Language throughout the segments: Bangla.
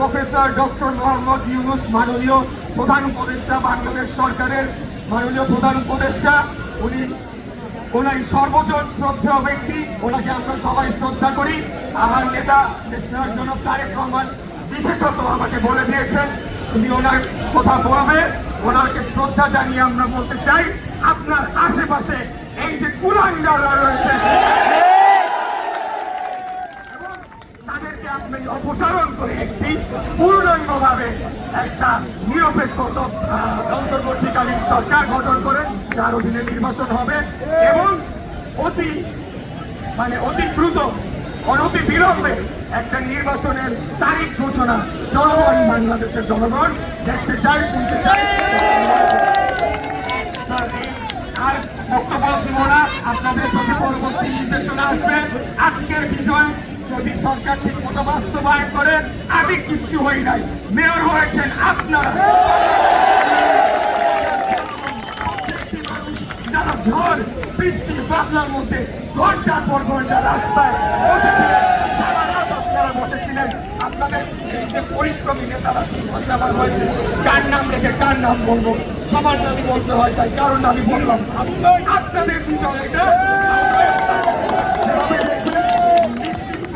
প্রফেসর ডক্টর মোহাম্মদ ইউনুস, মাননীয় প্রধান উপদেষ্টা, বাংলাদেশ সরকারের মাননীয় প্রধান উপদেষ্টা। উনি ওনার সর্বজন শ্রদ্ধেয় ব্যক্তি। ওনাকে আমরা সবাই শ্রদ্ধা করি। আমার নেতা, দেশের জন্য তারেক রহমান বিশেষত আমাকে বলে দিয়েছেন উনি ওনার কথা বলবে, ওনাকে শ্রদ্ধা জানিয়ে আমরা বলতে চাই, আপনার আশেপাশে এই যে কুলাঙ্গাররা রয়েছে এবং তাদেরকে অপসারণ করে একটি পূর্ণাঙ্গভাবে একটা নিরপেক্ষ অন্তর্বর্তীকালীন সরকার গঠন করে, যার অধীনে নির্বাচন হবে এবং অতি মানে অতি দ্রুত অনতি বিলম্বে একটা নির্বাচনের তারিখ ঘোষণা জনগণ, বাংলাদেশের জনগণ দেখতে চায়, শুনতে চায়। আর বক্তব্য দিব না। আপনাদের যদি সরকার ঠিক মতো বাস্তবায়ন করে, আমি কিচ্ছু হই নাই। মেয়র হয়েছেন আপনারা। যারা ঝড়, বৃষ্টি, বাদলার মধ্যে ঘণ্টার পর ঘণ্টা রাস্তায় বসেছিলেন, সারা রাত আপনারা বসেছিলেন। আপনাদের যে পরিশ্রমী নেতারা আমার হয়েছে, কার নাম রেখে কার নাম বলব? সবার নামই বলতে হয়, তাই কারণ আমি বললাম আপনাদের বিষয় এটা।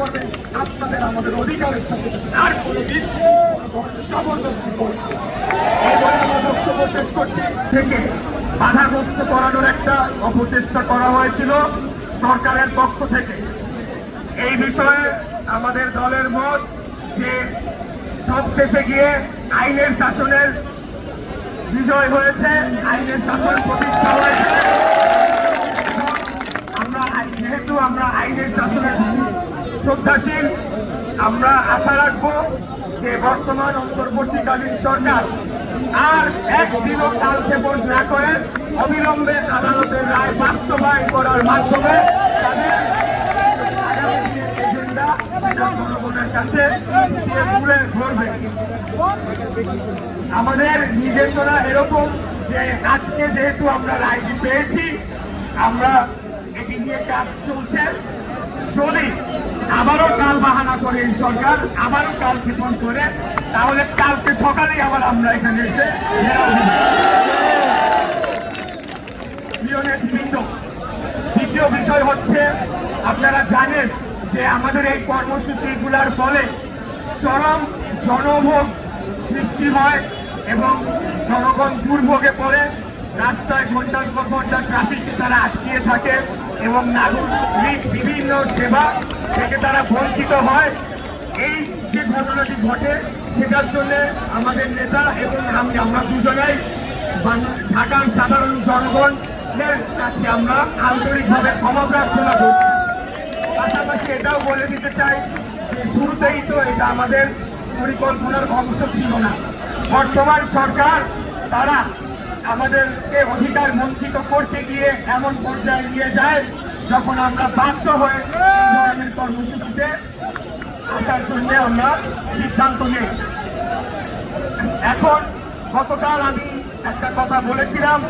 করবেন, আপনাদের আমাদের অধিকারের সাথে আর কোনোদিন জবরদস্তি করছে করছি। থেকে বাধাগ্রস্ত করানোর একটা অপচেষ্টা করা হয়েছিল সরকারের পক্ষ থেকে। এই বিষয়ে আমাদের দলের মত যে সব শেষে গিয়ে আইনের শাসনের বিজয় হয়েছে, আইনের শাসন প্রতিষ্ঠা হয়েছে। আমরা যেহেতু আমরা আইনের শাসনের শ্রদ্ধাশীল, আমরা আশা রাখব যে বর্তমান অন্তর্বর্তীকালীন সরকার আর একদিনও কালক্ষেপণ না করে অবিলম্বে আদালতের রায় বাস্তবায়ন করার মাধ্যমে আমাদের নির্দেশনা এরকম যে আজকে যেহেতু আমরা রায়টি পেয়েছি, আমরা এটি নিয়ে কাজ চলছে। যদি আবারও কাল বাহানা করে এই সরকার, আবারও কাল ক্ষেপণ করে। তাহলে কালকে সকালেই আবার আমরা এখানে এসে দ্বিতীয় বিষয় হচ্ছে, আপনারা জানেন যে আমাদের এই কর্মসূচিগুলোর ফলে চরম জনভোগ সৃষ্টি হয় এবং জনগণ দুর্ভোগে পড়ে, রাস্তায় ঘণ্টার পর ঘণ্টা ট্রাফিকে তারা আটকিয়ে থাকে এবং নাগরিক বিভিন্ন সেবা থেকে তারা বঞ্চিত হয়। এই যে ঘটনাটি ঘটে, সেটার জন্য আমাদের নেতা এবং আমি, আমরা দুজনেই ঢাকার সাধারণ জনগণের কাছে আমরা আন্তরিকভাবে ক্ষমা প্রার্থনা করছি। পাশাপাশি এটাও বলে দিতে চাই যে শুরুতেই তো এটা আমাদের পরিকল্পনার অংশ ছিল না। বর্তমান সরকার, তারা আমাদেরকে অধিকার বঞ্চিত করতে গিয়ে এমন পর্যায়ে নিয়ে যায় যখন আমরা বাধ্য হয়ে ধর্মের কর্মসূচিতে আসার জন্য আমরা সিদ্ধান্ত নেই। এখন গতকাল আমি একটা কথা বলেছিলাম।